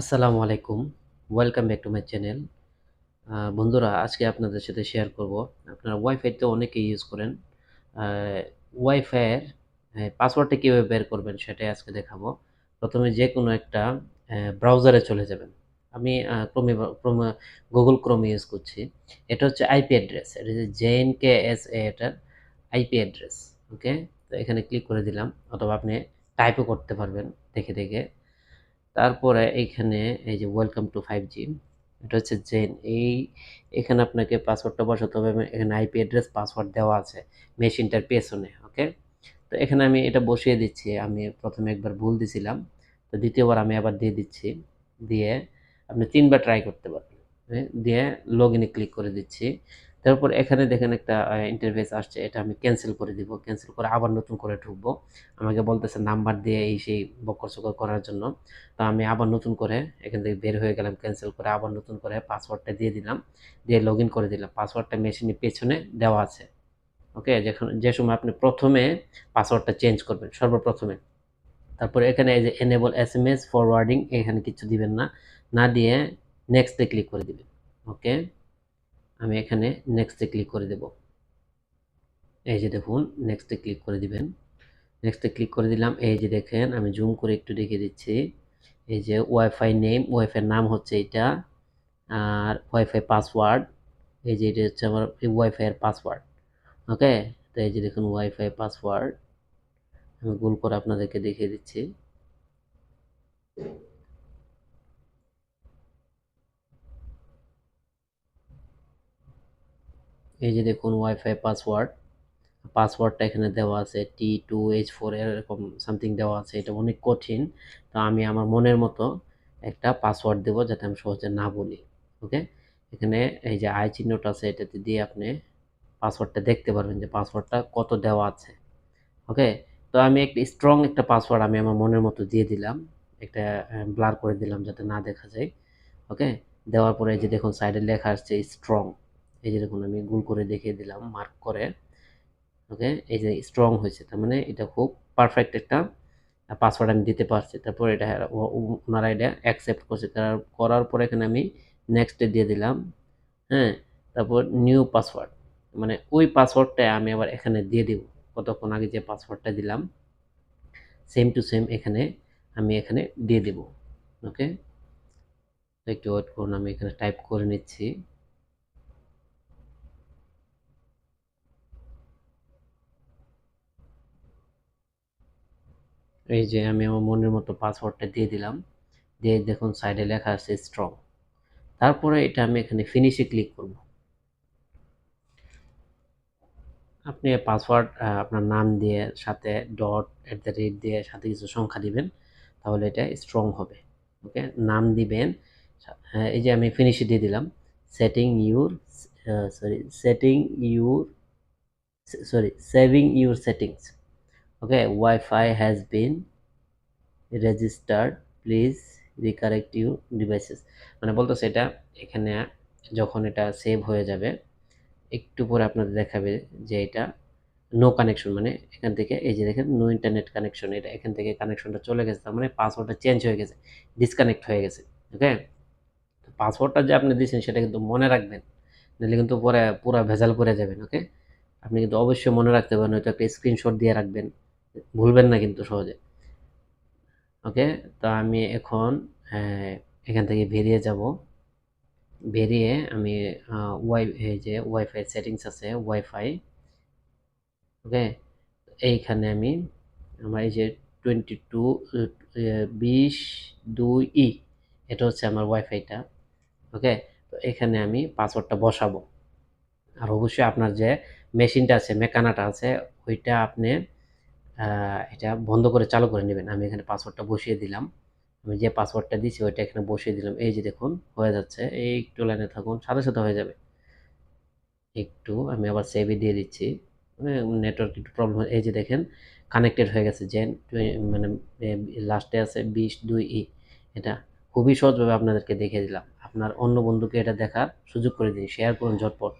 আসসালামু আলাইকুম। Welcome back to my channel বন্ধুরা, আজকে আপনাদের সাথে শেয়ার করব। আপনারা ওয়াইফাই তো অনেকেই ইউজ করেন। ওয়াইফাইয়ের পাসওয়ার্ডটা কীভাবে বের করবেন সেটাই আজকে দেখাবো। প্রথমে যে কোনো একটা ব্রাউজারে চলে যাবেন। আমি ক্রমে ক্রমে গুগল ক্রোম ইউজ করছি। এটা হচ্ছে আইপি অ্যাড্রেস এটা হচ্ছে জেএন কে এস এ এটার আইপি অ্যাড্রেস ওকে তো এখানে ক্লিক করে দিলাম। অথবা আপনি টাইপও করতে পারবেন, দেখে দেখে। তারপরে এইখানে এই যে ওয়েলকাম টু ফাইভ জি এটা হচ্ছে জেন এই, এখানে আপনাকে পাসওয়ার্ডটা বসাতে হবে এখানে আইপি অ্যাড্রেস পাসওয়ার্ড দেওয়া আছে, মেশিনটার পেছনে ওকে তো এখানে আমি এটা বসিয়ে দিচ্ছি, আমি প্রথমে একবার ভুল দিছিলাম, তো দ্বিতীয়বার আমি আবার দিয়ে দিচ্ছি, দিয়ে আপনি তিনবার ট্রাই করতে পারবেন দিয়ে লগ ইনে ক্লিক করে দিচ্ছি। তারপর এখানে দেখেন একটা ইন্টারভেস আসছে, এটা আমি ক্যান্সেল করে দিব। ক্যান্সেল করে আবার নতুন করে ঢুকবো। আমাকে বলতেছে নাম্বার দিয়ে এই সেই বকর চকর করার জন্য। তো আমি আবার নতুন করে এখান থেকে বের হয়ে গেলাম ক্যান্সেল করে আবার নতুন করে পাসওয়ার্ডটা দিয়ে দিলাম। দিয়ে লগ করে দিলাম। পাসওয়ার্ডটা মেশিনের পেছনে দেওয়া আছে। ওকে যখন, যে সময় আপনি প্রথমে পাসওয়ার্ডটা চেঞ্জ করবেন, সর্বপ্রথমে। তারপরে এখানে এই যে enable S M S forwarding এখানে কিছু দিবেন না। না দিয়ে নেক্সটে ক্লিক করে দিবেন। ওকে আমি এখানে নেক্সটে ক্লিক করে দেব। এই যে দেখুন নেক্সটে ক্লিক করে দিবেন। নেক্সটে ক্লিক করে দিলাম। এই যে দেখেন, আমি জুম করে একটু দেখিয়ে দিচ্ছি। এই যে ওয়াইফাই নেম ওয়াইফাই নাম হচ্ছে এটা। আর ওয়াইফাই পাসওয়ার্ড এই যে এটা হচ্ছে আমার ওয়াইফাইয়ের পাসওয়ার্ড ওকে তো এই যে দেখুন ওয়াইফাই পাসওয়ার্ড আমি গুল করে আপনাদেরকে দেখিয়ে দিচ্ছি। এই যে দেখুন ওয়াইফাই পাসওয়ার্ড পাসওয়ার্ডটা এখানে দেওয়া আছে টি টু এইচ ফোর এরকম সামথিং দেওয়া আছে, এটা অনেক কঠিন। তো আমি আমার মনের মতো একটা পাসওয়ার্ড দেবো যাতে আমি সহজে না বলি ওকে এখানে এই যে আই চিহ্নটা আছে, এটাতে দিয়ে আপনি পাসওয়ার্ডটা দেখতে পারবেন যে পাসওয়ার্ডটা কত দেওয়া আছে ওকে তো আমি একটা স্ট্রং একটা পাসওয়ার্ড আমি আমার মনের মতো দিয়ে দিলাম, একটা ব্লার করে দিলাম যাতে না দেখা যায় ওকে দেওয়ার পরে যে দেখুন সাইডে লেখা আসছে স্ট্রং এই যে দেখুন, আমি গুল করে দেখিয়ে দিলাম মার্ক করে। ওকে এই যে স্ট্রং হয়েছে, তার মানে এটা খুব পারফেক্ট একটা পাসওয়ার্ড আমি দিতে পারছি। তারপর এটা ওনারা এটা অ্যাকসেপ্ট করছে। তার করার পর এখানে আমি নেক্সটে দিয়ে দিলাম। হ্যাঁ? তারপর নিউ পাসওয়ার্ড মানে ওই পাসওয়ার্ডটা আমি আবার এখানে দিয়ে দিব। কতক্ষণ আগে যে পাসওয়ার্ডটা দিলাম সেম টু সেম এখানে আমি এখানে দিয়ে দিব। ওকে একটু ওয়েট করুন, আমি এখানে টাইপ করে নিচ্ছি। এই যে আমি আমার মনের মতো পাসওয়ার্ডটা দিয়ে দিলাম। দিয়ে দেখুন সাইডে লেখা আছে স্ট্রং তারপরে এটা আমি এখানে ফিনিশে ক্লিক করব। আপনি পাসওয়ার্ড আপনার নাম দিয়ে সাথে ডট অ্যাট দ্য রেট দিয়ে সাথে কিছু সংখ্যা দিবেন, তাহলে এটা স্ট্রং হবে। ওকে নাম দিবেন এই যে আমি ফিনিশে দিয়ে দিলাম। Setting your sorry setting your sorry saving your settings okay WiFi has been registered please reconnect you devices মানে বলতেছে এটা এখানে যখন এটা সেভ হয়ে যাবে, একটু পরে আপনাদের দেখাবে যে এটা নো কানেকশন মানে এখান থেকে এই যে দেখেন নো ইন্টারনেট কানেকশন এটা এখান থেকে কানেকশনটা চলে গেছে, তার মানে পাসওয়ার্ডটা চেঞ্জ হয়ে গেছে ডিসকানেক্ট হয়ে গেছে ওকে পাসওয়ার্ডটা যে আপনি দিয়েছেন, সেটা কিন্তু মনে রাখবেন, নাহলে কিন্তু পরে পুরো ভেজাল করে যাবেন ওকে আপনি কিন্তু অবশ্যই মনে রাখতে পারেন, হয়তো একটা স্ক্রিনশট দিয়ে রাখবেন ভুলবেন না কিন্তু সহজে। ওকে? তো আমি এখন এখান থেকে বেরিয়ে যাব। বেরিয়ে আমি ওয়াই, এই যে ওয়াইফাই সেটিংস আছে, ওয়াইফাই। ওকে? এইখানে আমি আমার এই যে টোয়েন্টি টু বিশ, দুই, ই, এটা হচ্ছে আমার ওয়াইফাইটা। ওকে? তো এখানে আমি পাসওয়ার্ডটা বসাবো। আর অবশ্যই আপনার যে মেশিনটা আছে, মেকানাটা আছে, ওইটা আপনি এটা বন্ধ করে চালু করে নেবেন। আমি এখানে পাসওয়ার্ডটা বসিয়ে দিলাম। আমি যে পাসওয়ার্ডটা দিয়েছি ওইটা এখানে বসিয়ে দিলাম। এই যে দেখুন, হয়ে যাচ্ছে। এই একটু লাইনে থাকুন, সাথে সাথে হয়ে যাবে। একটু, আমি আবার সেভে দিয়ে দিচ্ছি। নেটওয়ার্ক একটু প্রবলেম এই যে দেখেন কানেক্টেড হয়ে গেছে। জেন মানে লাস্টে আছে বিশ দুই ই। এটা খুবই সহজভাবে আপনাদেরকে দেখে দিলাম। আপনার অন্য বন্ধুকে এটা দেখার সুযোগ করে দিন। শেয়ার করুন ঝটপট।